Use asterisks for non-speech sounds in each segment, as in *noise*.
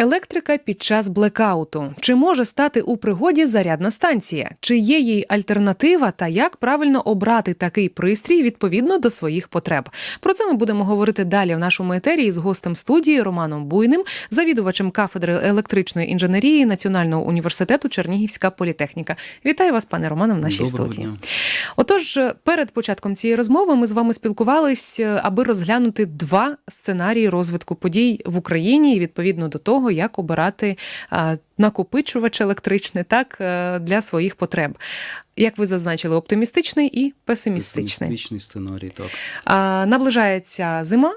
Електрика під час блекауту. Чи може стати у пригоді зарядна станція? Чи є їй альтернатива та як правильно обрати такий пристрій відповідно до своїх потреб? Про це ми будемо говорити далі в нашому етері з гостем студії Романом Буйним, завідувачем кафедри електричної інженерії Національного університету Чернігівська політехніка. Вітаю вас, пане Романе, в нашій Доброго студії. дня. Отож, перед початком цієї розмови ми з вами спілкувались, е, аби розглянути два сценарії розвитку подій в Україні і відповідно до того, як обирати накопичувач електричний так е, для своїх потреб. Як ви зазначили, оптимістичний і песимістичний. Песимістичний сценарій, так. Наближається зима.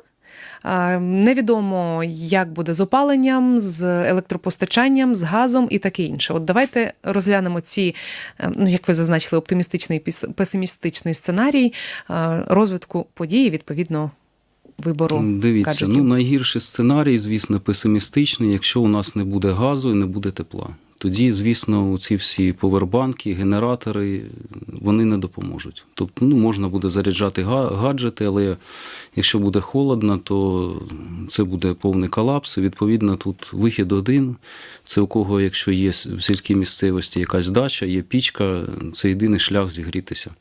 Невідомо, як буде з опаленням, з електропостачанням, з газом і таке інше. От давайте розглянемо ці, е, ну як ви зазначили, оптимістичний і песимістичний сценарій е, розвитку події, відповідно вибору. Дивіться, гаджетів. ну найгірший сценарій, звісно, песимістичний, якщо у нас не буде газу і не буде тепла. Тоді, звісно, ці всі повербанки, генератори вони не допоможуть. Тобто, ну можна буде заряджати гаджети, але якщо буде холодно, то це буде повний колапс. Відповідно, тут вихід один. Це у кого, якщо є в сільській місцевості якась дача, є пічка, це єдиний шлях зігрітися.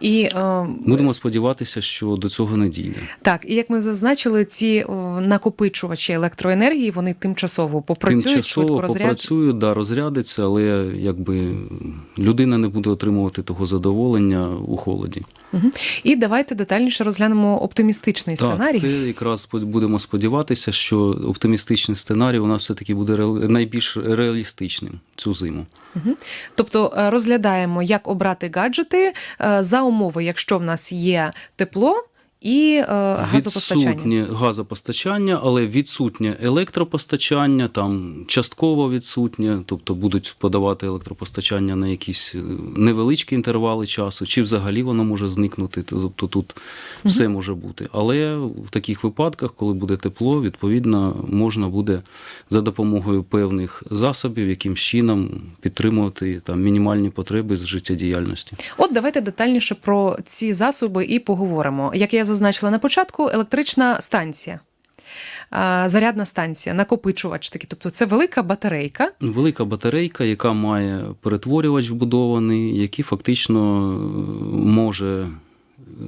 І е, Будемо сподіватися, що до цього не дійде. так, і як ми зазначили, ці о, накопичувачі електроенергії вони тимчасово попрацюють, Тимчасово швидко попрацюють, да, розрядиться, але якби людина не буде отримувати того задоволення у холоді. І давайте детальніше розглянемо оптимістичний сценарій. Так, це якраз будемо сподіватися, що оптимістичний сценарій у нас все-таки буде реал- найбільш реалістичним цю зиму. Тобто е, розглядаємо, як обрати гаджети е, за умови, якщо в нас є тепло і е, газопостачання. Відсутнє газопостачання, але відсутнє електропостачання, там частково відсутнє, тобто будуть подавати електропостачання на якісь е, невеличкі інтервали часу, чи взагалі воно може зникнути. Тобто тут все може бути. Але в таких випадках, коли буде тепло, відповідно можна буде за допомогою певних засобів, яким чином підтримувати там мінімальні потреби з життєдіяльності. От давайте детальніше про ці засоби і поговоримо. Як я зазначила на початку, електрична станція. е, Зарядна станція, накопичувач такий, тобто це велика батарейка. Велика батарейка, яка має перетворювач вбудований, який фактично е, може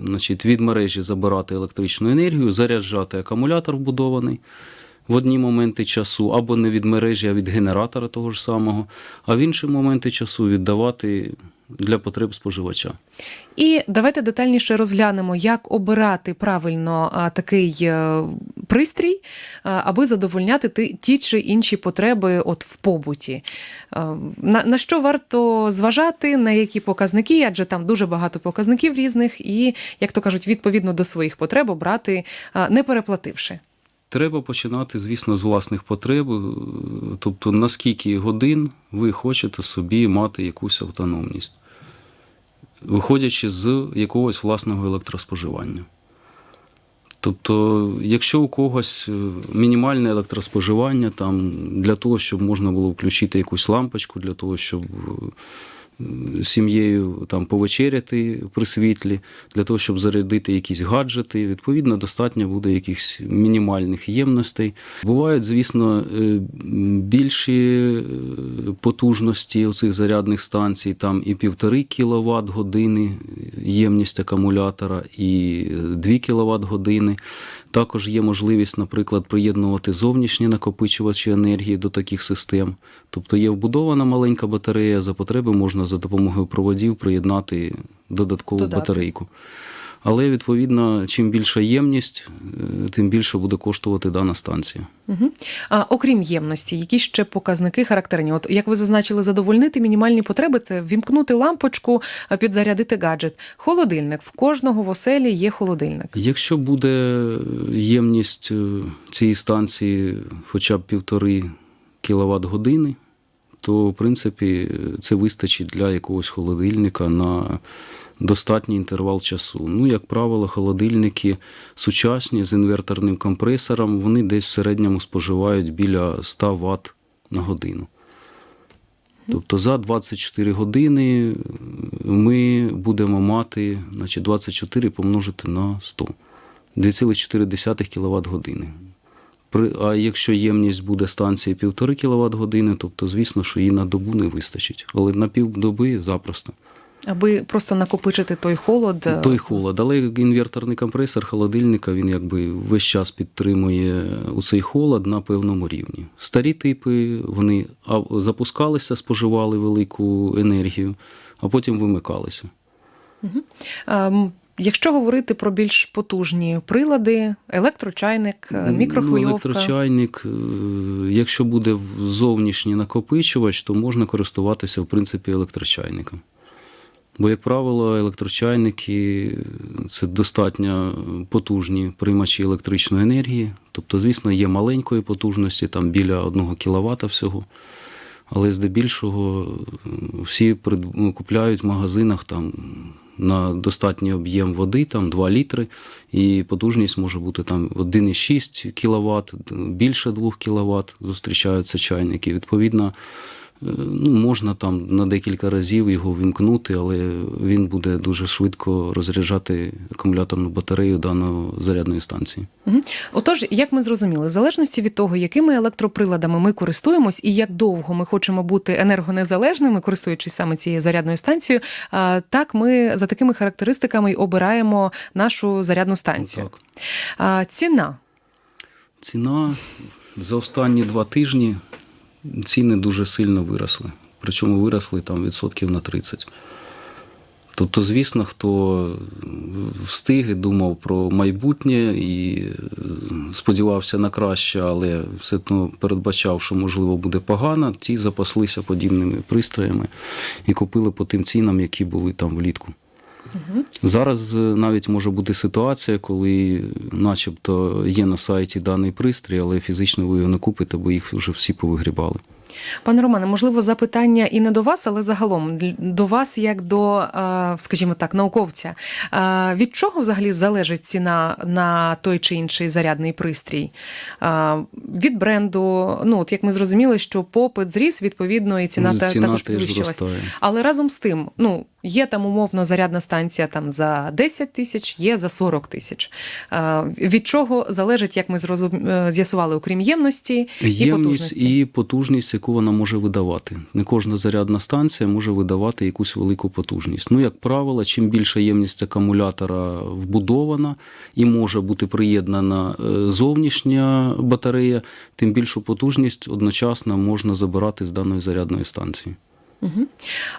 значить, від мережі забирати електричну енергію, заряджати акумулятор вбудований в одні моменти часу, або не від мережі, а від генератора того ж самого, а в інші моменти часу віддавати для потреб споживача. І давайте детальніше розглянемо, як обирати правильно такий е, пристрій, аби задовольняти ти- ті чи інші потреби от в побуті. Е, На, на що варто зважати, на які показники, адже там дуже багато показників різних, і, як то кажуть, відповідно до своїх потреб обрати, не переплативши. Треба починати, звісно, з власних потреб, е, тобто наскільки годин ви хочете собі мати якусь автономність, виходячи з якогось власного електроспоживання. Тобто, якщо у когось е, мінімальне електроспоживання, там, для того, щоб можна було включити якусь лампочку, для того, щоб е, сім'єю там повечеряти при світлі, для того, щоб зарядити якісь гаджети. Відповідно, достатньо буде якихось мінімальних ємностей. Бувають, звісно, е, більші е, потужності у цих зарядних станцій, там і півтори кВт години ємність акумулятора, і 2 кВт години. Також є можливість, наприклад, приєднувати зовнішні накопичувачі енергії до таких систем. Тобто є вбудована маленька батарея, за потреби можна за допомогою проводів приєднати додаткову Додати. батарейку. Але відповідно, чим більша ємність, е, тим більше буде коштувати дана станція. Угу. А окрім ємності, які ще показники характерні? От як ви зазначили, задовольнити мінімальні потреби це вімкнути лампочку, а підзарядити гаджет. Холодильник. В кожного в оселі є холодильник. Якщо буде ємність е, цієї станції хоча б півтори кВт години, то в принципі це вистачить для якогось холодильника на достатній інтервал часу. Ну, як правило, холодильники сучасні з інверторним компресором, вони десь в середньому споживають біля 100 Вт на годину. Тобто за 24 години ми будемо мати значить, 24 помножити на 100. 2,4 кВт години. При, а якщо ємність буде станції 1,5 кВт години, тобто, звісно, що її на добу не вистачить. Але на півдоби запросто. Аби просто накопичити той холод. е, Той холод. Але інверторний компресор холодильника він якби весь час підтримує у цей холод на певному рівні. Старі типи вони запускалися, споживали велику енергію, а потім вимикалися. Ем, Якщо говорити про більш потужні прилади, електрочайник, е, Ну, мікрохвильовка. електрочайник, е, якщо буде зовнішній накопичувач, то можна користуватися в принципі електрочайником. Бо, як правило, електрочайники це достатньо потужні приймачі електричної енергії. Тобто, звісно, є маленької потужності, там біля 1 кВт всього. Але здебільшого е, всі ну, купляють в магазинах там на достатній об'єм води, там 2 літри, і потужність може бути там 1,6 кВт, більше 2 кВт зустрічаються чайники. Відповідно, ну, можна там на декілька разів його вімкнути, але він буде дуже швидко розряджати акумуляторну батарею даної зарядної станції. Мгм. Отож, як ми зрозуміли, в залежності від того, якими електроприладами ми користуємось і як довго ми хочемо бути енергонезалежними, користуючись саме цією зарядною станцією, так ми за такими характеристиками й обираємо нашу зарядну станцію. Так. Ціна. Ціна за останні два тижні ціни дуже сильно виросли. Причому виросли там відсотків на 30. Тобто, звісно, хто встиг і думав про майбутнє і е, сподівався на краще, але все одно передбачав, що можливо буде погано, ті запаслися подібними пристроями і купили по тим цінам, які були там влітку. Зараз е, навіть може бути ситуація, коли, начебто, є на сайті даний пристрій, але фізично ви його не купите, бо їх вже всі повигрібали. Пане Романе, можливо, запитання і не до вас, але загалом до вас, як до, е, скажімо так, науковця. Е, Від чого взагалі залежить ціна на той чи інший зарядний пристрій? Е, Від бренду, ну от як ми зрозуміли, що попит зріс, відповідно, і ціна, та- Ціна також підвищилась. Але разом з тим, ну є там умовно зарядна станція там за 10 тисяч, є за 40 тисяч. Від чого залежить, як ми з'ясували, окрім ємності і Ємність потужності? і потужність, яку вона може видавати. Не кожна зарядна станція може видавати якусь велику потужність. Ну, як правило, чим більша ємність акумулятора вбудована і може бути приєднана е, зовнішня батарея, тим більшу потужність одночасно можна забирати з даної зарядної станції. Угу.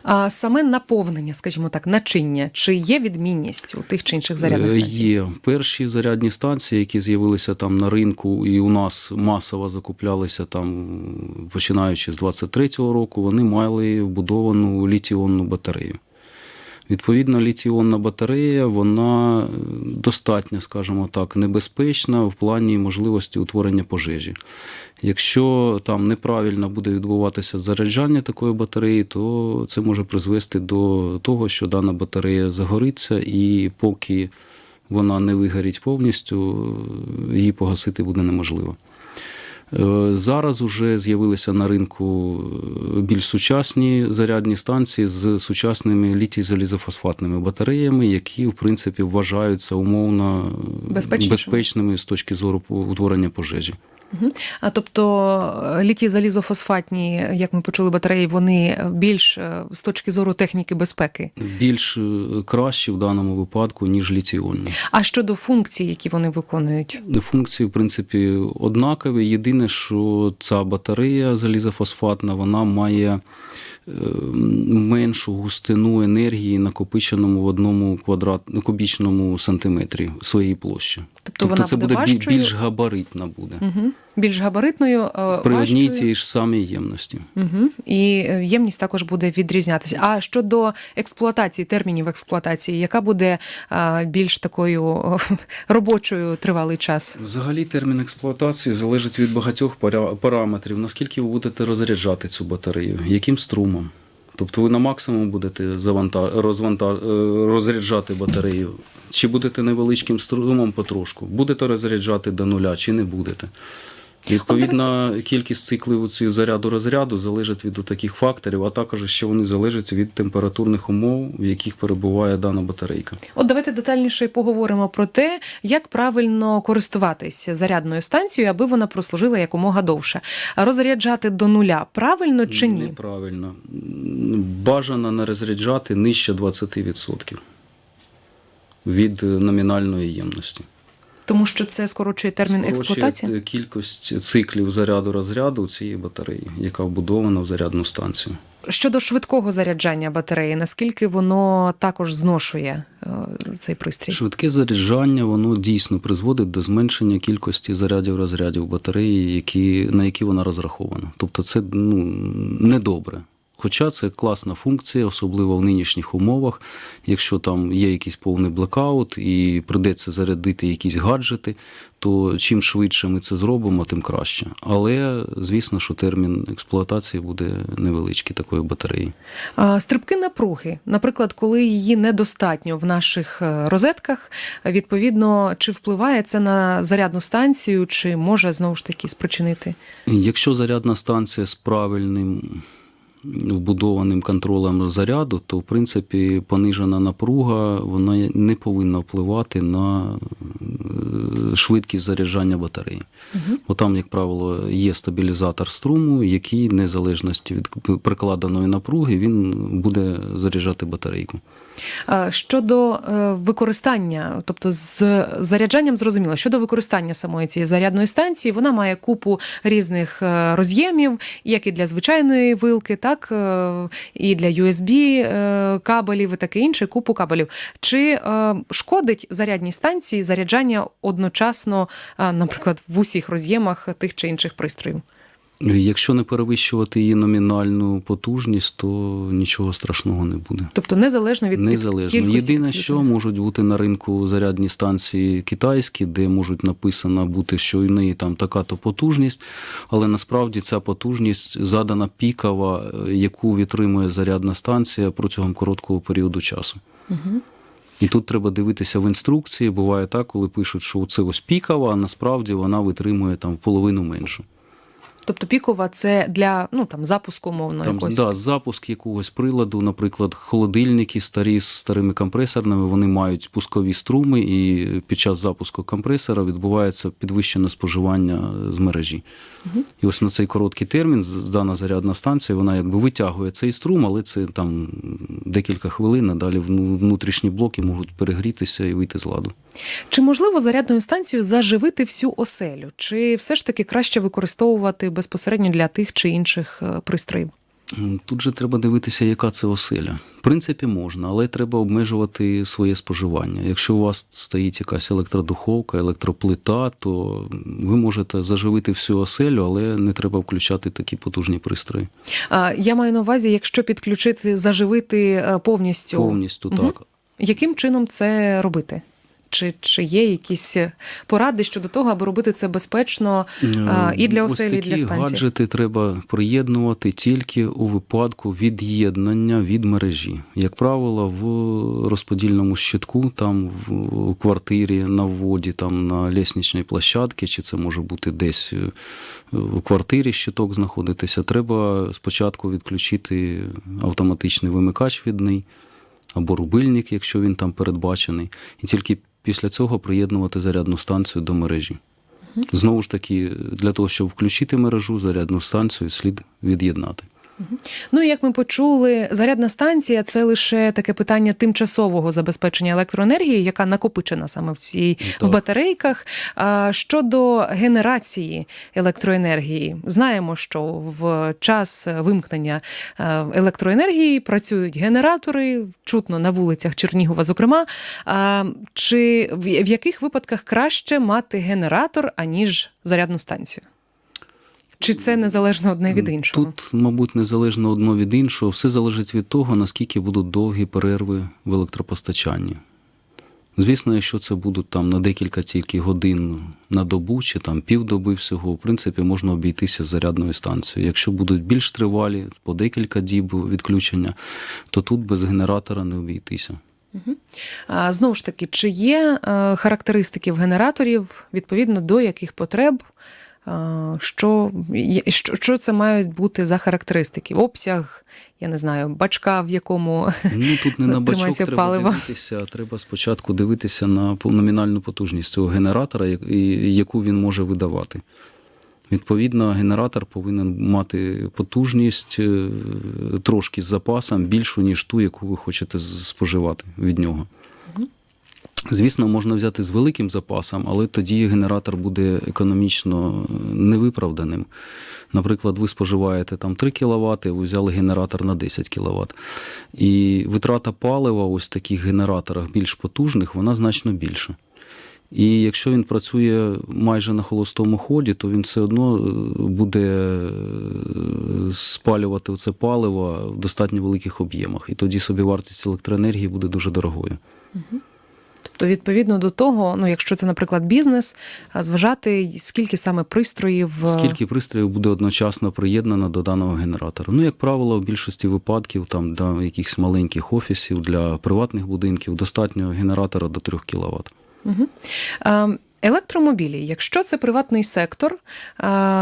А саме наповнення, скажімо так, начиння, чи є відмінність у тих чи інших зарядних Е, станцій? Є перші зарядні станції, які з'явилися там на ринку, і у нас масово закуплялися там, починаючи з 23-го року, вони мали вбудовану літіонну батарею. Відповідно, літіонна батарея, вона е, достатньо, скажімо так, небезпечна в плані можливості утворення пожежі. Якщо там неправильно буде відбуватися заряджання такої батареї, то це може призвести до того, що дана батарея загориться, і поки вона не вигорить повністю, її погасити буде неможливо. Е, Зараз вже з'явилися на ринку е, більш сучасні зарядні станції з сучасними літій-залізофосфатними батареями, які, в принципі, вважаються умовно е, безпечними з точки зору утворення пожежі. А тобто літій залізофосфатні, як ми почули, батареї, вони більш з точки зору техніки безпеки. Більш кращі в даному випадку, ніж літіонні. А щодо функцій, які вони виконують? Функції, в принципі, однакові. Єдине, що ця батарея залізофосфатна, вона має е, меншу густину енергії, накопиченому в одному квадрат, кубічному сантиметрі своєї площі. Тобто вона це буде важчою? більш габаритна буде. Угу. Більш габаритною, е, При одній цій ж самій ємності. Угу. І е, ємність також буде відрізнятися. А щодо експлуатації, термінів експлуатації, яка буде е, більш такою *laughs* робочою тривалий час? Взагалі термін експлуатації залежить від багатьох пара- параметрів. Наскільки ви будете розряджати цю батарею, яким струмом. Тобто ви на максимум будете заванта... розванта... е, розряджати батарею, чи будете невеличким струмом потрошку, будете розряджати до нуля, чи не будете. Відповідна кількість циклів цієї заряду розряду залежить від таких факторів, а також ще вони залежать від температурних умов, в яких перебуває дана батарейка. От давайте детальніше поговоримо про те, як правильно користуватись зарядною станцією, аби вона прослужила якомога довше. Розряджати до нуля правильно чи ні? Неправильно. Бажано не розряджати нижче 20% від номінальної ємності. Тому що це скорочує термін Скорочує експлуатації. кількість циклів заряду розряду цієї батареї, яка вбудована в зарядну станцію. Щодо швидкого заряджання батареї, наскільки воно також зношує е, цей пристрій? Швидке заряджання воно дійсно призводить до зменшення кількості зарядів розрядів батареї, які, на які вона розрахована. Тобто це ну, недобре. Хоча це класна функція, особливо в нинішніх умовах. Якщо там є якийсь повний блекаут і придеться зарядити якісь гаджети, то чим швидше ми це зробимо, тим краще. Але звісно, що термін експлуатації буде невеличкий такої батареї. А, Стрибки напруги, наприклад, коли її недостатньо в наших е, розетках, відповідно, чи впливає це на зарядну станцію, чи може знову ж таки спричинити? Якщо зарядна станція з правильним вбудованим контролем заряду, то в принципі понижена напруга вона не повинна впливати на швидкість заряджання батареї. Угу. Бо там, як правило, є стабілізатор струму, який в незалежності від прикладеної напруги він буде заряджати батарейку. Щодо е, використання, тобто з заряджанням зрозуміло, щодо використання самої цієї зарядної станції, вона має купу різних е, роз'ємів, як і для звичайної вилки, так е, і для USB е, кабелів і таке інше, купу кабелів. Чи е, шкодить зарядній станції заряджання одночасно, наприклад, в усіх роз'ємах тих чи інших пристроїв? Якщо не перевищувати її номінальну потужність, то нічого страшного не буде. Тобто незалежно від Незалежно. кількості Єдине, що можуть бути на ринку зарядні станції китайські, де можуть написано бути, що в неї там така-то потужність, але насправді ця потужність задана пікова, е, яку відтримує зарядна станція протягом короткого періоду часу. Мгм. І тут треба дивитися в інструкції. Буває так, коли пишуть, що це ось пікова, а насправді вона витримує там половину меншу. Тобто пікова це для ну там запуску мовно Там якогось. да, запуск якогось приладу, наприклад, холодильники старі з старими компресорними, вони мають пускові струми, і під час запуску компресора відбувається підвищене споживання з мережі. Мгм. І ось на цей короткий термін дана зарядна станція, вона якби витягує цей струм, але це там декілька хвилин, а далі внутрішні блоки можуть перегрітися і вийти з ладу. Чи можливо зарядною станцією заживити всю оселю? Чи все ж таки краще використовувати безпосередньо для тих чи інших е, пристроїв? Тут же треба дивитися, яка це оселя. В принципі, можна, але треба обмежувати своє споживання. Якщо у вас стоїть якась електродуховка, електроплита, то ви можете заживити всю оселю, але не треба включати такі потужні пристрої. Я маю на увазі, якщо підключити, заживити е, повністю, Повністю так. яким чином це робити? Чи, чи є якісь поради щодо того, аби робити це безпечно а, і для Ось оселі, і для станції? гаджети треба приєднувати тільки у випадку від'єднання від мережі. Як правило, в розподільному щитку, там в квартирі, на вводі, там на лісничній площадці, чи це може бути десь е, в квартирі щиток знаходитися, треба спочатку відключити автоматичний вимикач відний або рубильник, якщо він там передбачений, і тільки після цього приєднувати зарядну станцію до мережі. Знову ж таки, для того, щоб включити мережу, зарядну станцію слід від'єднати. Ну, і як ми почули, зарядна станція це лише таке питання тимчасового забезпечення електроенергії, яка накопичена саме в цій в батарейках. А щодо генерації електроенергії, знаємо, що в час вимкнення е, електроенергії працюють генератори, чутно на вулицях Чернігова, зокрема. А, Чи в яких випадках краще мати генератор аніж зарядну станцію? Чи це незалежно одне від іншого? Тут, мабуть, незалежно одно від іншого, все залежить від того, наскільки будуть довгі перерви в електропостачанні. Звісно, якщо це будуть там на декілька тільки годин на добу чи там півдоби всього, в принципі, можна обійтися зарядною станцією. Якщо будуть більш тривалі, по декілька діб відключення, то тут без генератора не обійтися. А, Знову ж таки, чи є е, характеристики в генераторів відповідно до яких потреб Що, що, що це мають бути за характеристики? Обсяг, я не знаю, бачка, в якому Ну тут не на бачок треба дивитися, треба спочатку дивитися на номінальну потужність цього генератора, яку він може видавати. Відповідно, генератор повинен мати потужність е, трошки з запасом більшу, ніж ту, яку ви хочете споживати від нього. Звісно, можна взяти з великим запасом, але тоді генератор буде економічно е, невиправданим. Наприклад, ви споживаєте там 3 кВт, ви взяли генератор на 10 кВт. І витрата палива ось в таких генераторах більш потужних, вона значно більша. І якщо він працює майже на холостому ході, то він все одно е, буде е, спалювати це паливо в достатньо великих об'ємах. І тоді собівартість електроенергії буде дуже дорогою. Тобто, відповідно до того, ну якщо це, наприклад, бізнес, зважати, скільки саме пристроїв е, Скільки пристроїв буде одночасно приєднано до даного генератора? Ну, як правило, в більшості випадків, там для якихось маленьких офісів, для приватних будинків достатньо генератора до 3 кВт. Угу. Електромобілі, якщо це приватний сектор,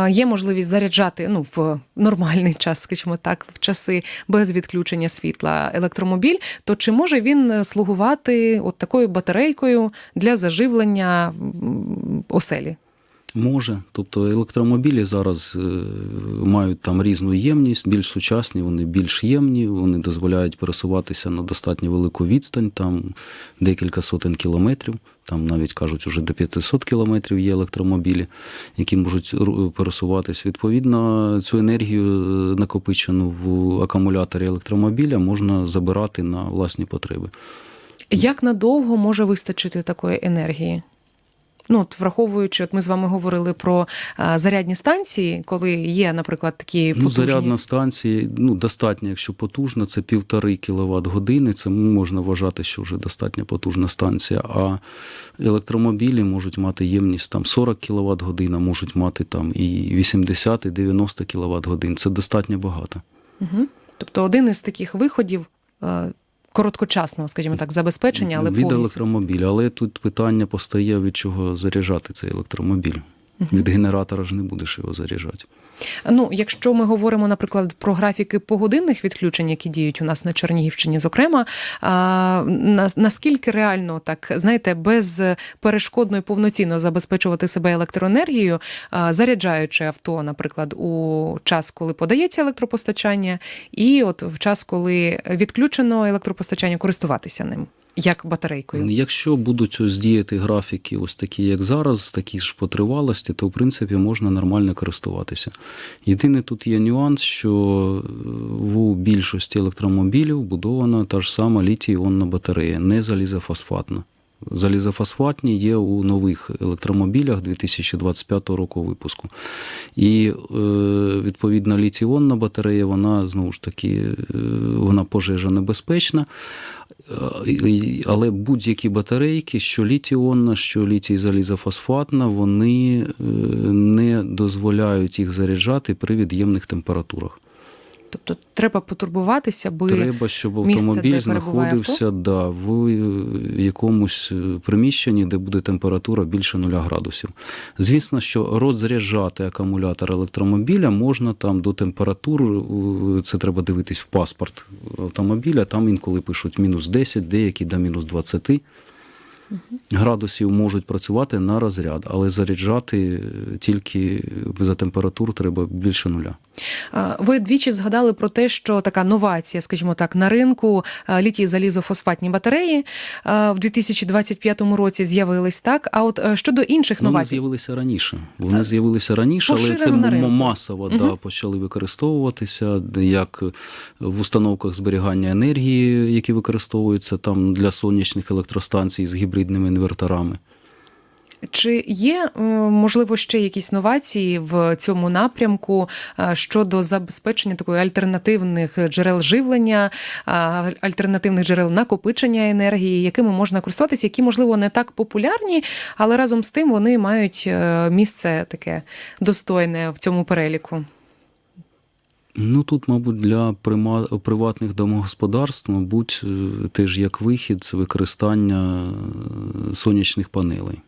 є можливість заряджати ну, в нормальний час, скажімо так, в часи без відключення світла електромобіль, то чи може він е, слугувати от такою батарейкою для заживлення оселі? Може, тобто електромобілі зараз е, мають там різну ємність, більш сучасні, вони більш ємні, вони дозволяють пересуватися на достатньо велику відстань, там декілька сотень кілометрів, там навіть кажуть, уже до 500 кілометрів є електромобілі, які можуть пересуватись. Відповідно, цю енергію, е, накопичену в акумуляторі електромобіля, можна забирати на власні потреби. Як надовго може вистачити такої енергії? Ну, от враховуючи, от ми з вами говорили про а, зарядні станції, коли є, наприклад, такі Ну, зарядна станція ну, достатньо, якщо потужна, це півтори кВт години. Це можна вважати, що вже достатньо потужна станція. А електромобілі можуть мати ємність там 40 кВт година, можуть мати там і 80, і 90 кВт годин. Це достатньо багато. Угу. Тобто один із таких виходів е, короткочасного, скажімо так, забезпечення, але від повністю. електромобіля. Але тут питання постає, від чого заряджати цей електромобіль. Від генератора ж не будеш його заряджати. Ну, якщо ми говоримо, наприклад, про графіки погодинних відключень, які діють у нас на Чернігівщині, зокрема, а, на- наскільки реально так знаєте, безперешкодно і повноцінно забезпечувати себе електроенергією, а, заряджаючи авто, наприклад, у час, коли подається електропостачання, і от в час, коли відключено електропостачання, користуватися ним як батарейкою. Якщо будуть ось діяти графіки, ось такі, як зараз, такі ж по тривалості, то в принципі можна нормально користуватися. Єдине тут є нюанс, що е, в більшості електромобілів вбудована та ж сама літій-іонна батарея, не залізофосфатна. Залізофосфатні є у нових електромобілях 2025 року випуску. І е, відповідно літій-іонна батарея, вона знову ж таки е, вона пожежа небезпечна. Е, Але будь-які батарейки, що літіонна, що літій залізофосфатна, вони е, не дозволяють їх заряджати при від'ємних температурах. Тобто треба потурбуватися, аби Треба, щоб автомобіль знаходився да, в е, якомусь е, приміщенні, де буде температура більше 0 градусів. Звісно, що розряджати акумулятор електромобіля можна там до температур, е, це треба дивитись в паспорт автомобіля, там інколи пишуть мінус 10, деякі до мінус 20 градусів можуть працювати на розряд, але заряджати тільки за температур треба більше нуля. Ви двічі згадали про те, що така новація, скажімо так, на ринку літій залізофосфатні батареї в 2025 році з'явились так. А от е, щодо інших Ну, Вони новацій, з'явилися раніше. Вони з'явилися раніше, але це масово да, почали використовуватися як в установках зберігання енергії, які використовуються там для сонячних електростанцій з гібридними інверторами. Чи є е, можливо ще якісь новації в цьому напрямку е, щодо забезпечення такої альтернативних джерел живлення, альтернативних джерел накопичення енергії, якими можна користуватися, які можливо не так популярні, але разом з тим вони мають е, місце таке достойне в цьому переліку. Ну тут, мабуть, для приватних домогосподарств, мабуть, е, теж як вихід це використання е, сонячних панелей.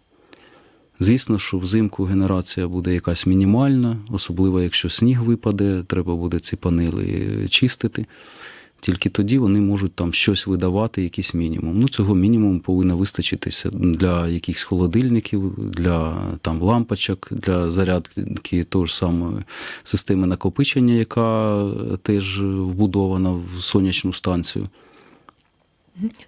Звісно, що взимку генерація буде якась мінімальна, особливо якщо сніг випаде, треба буде ці панели чистити. Тільки тоді вони можуть там щось видавати, якийсь мінімум. Ну, цього мінімуму повинно вистачитися для якихось холодильників, для там лампочок, для зарядки того ж самої системи накопичення, яка теж вбудована в сонячну станцію.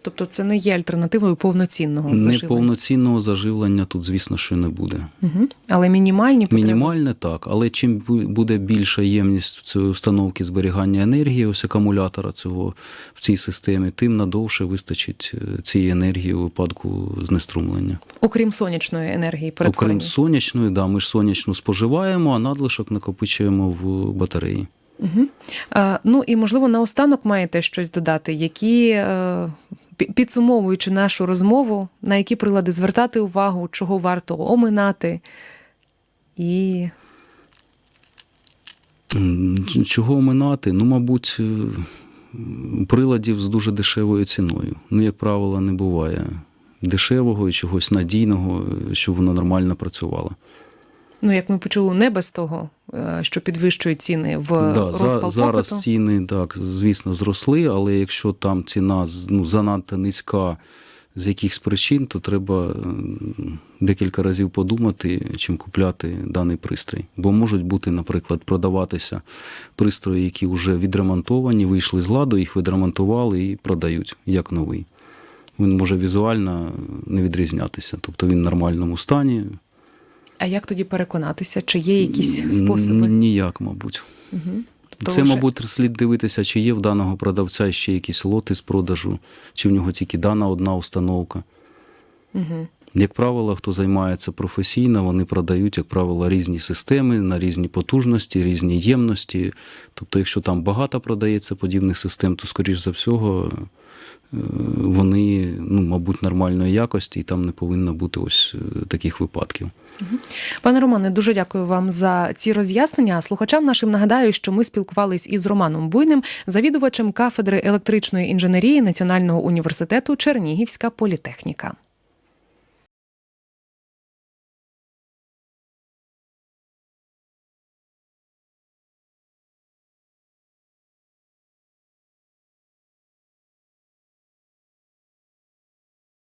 Тобто це не є альтернативою повноцінного заживлення. Неповноцінного заживлення тут, звісно, що не буде. Угу. Але мінімальні потреби. Мінімальне так, але чим буде більша ємність цієї установки зберігання енергії, ось акумулятора цього в цій системі, тим надовше вистачить е, цієї енергії у випадку знеструмлення. Окрім сонячної енергії, Окрім сонячної, да, ми ж сонячну споживаємо, а надлишок накопичуємо в батареї. Угу. А, ну і можливо наостанок маєте щось додати, які е, підсумовуючи нашу розмову, на які прилади звертати увагу, чого варто оминати. І Чого оминати? Ну, мабуть, е, приладів з дуже дешевою ціною. Ну, як правило, не буває дешевого і чогось надійного, е, щоб воно нормально працювало. ну, як ми почули, не без того, е, що підвищують ціни в Да, розпал зараз попиту. ціни, так, звісно, зросли, але якщо там ціна ну, занадто низька з якихось причин, то треба декілька разів подумати, чим купляти даний пристрій. Бо можуть бути, наприклад, продаватися пристрої, які вже відремонтовані, вийшли з ладу, їх відремонтували і продають як новий. Він може візуально не відрізнятися, тобто він в нормальному стані. А як тоді переконатися, чи є якісь способи? Ніяк, мабуть. Угу. Це, мабуть, слід дивитися, чи є в даного продавця ще якісь лоти з продажу, чи в нього тільки дана одна установка. Угу. Як правило, хто займається професійно, вони продають, як правило, різні системи на різні потужності, різні ємності. Тобто, якщо там багато продається подібних систем, то, скоріш за всього, е, вони, ну, мабуть, нормальної якості, і там не повинно бути ось е, таких випадків. Пане Романе, дуже дякую вам за ці роз'яснення. Слухачам нашим нагадаю, що ми спілкувались із Романом Буйним, завідувачем кафедри електричної інженерії Національного університету Чернігівська політехніка.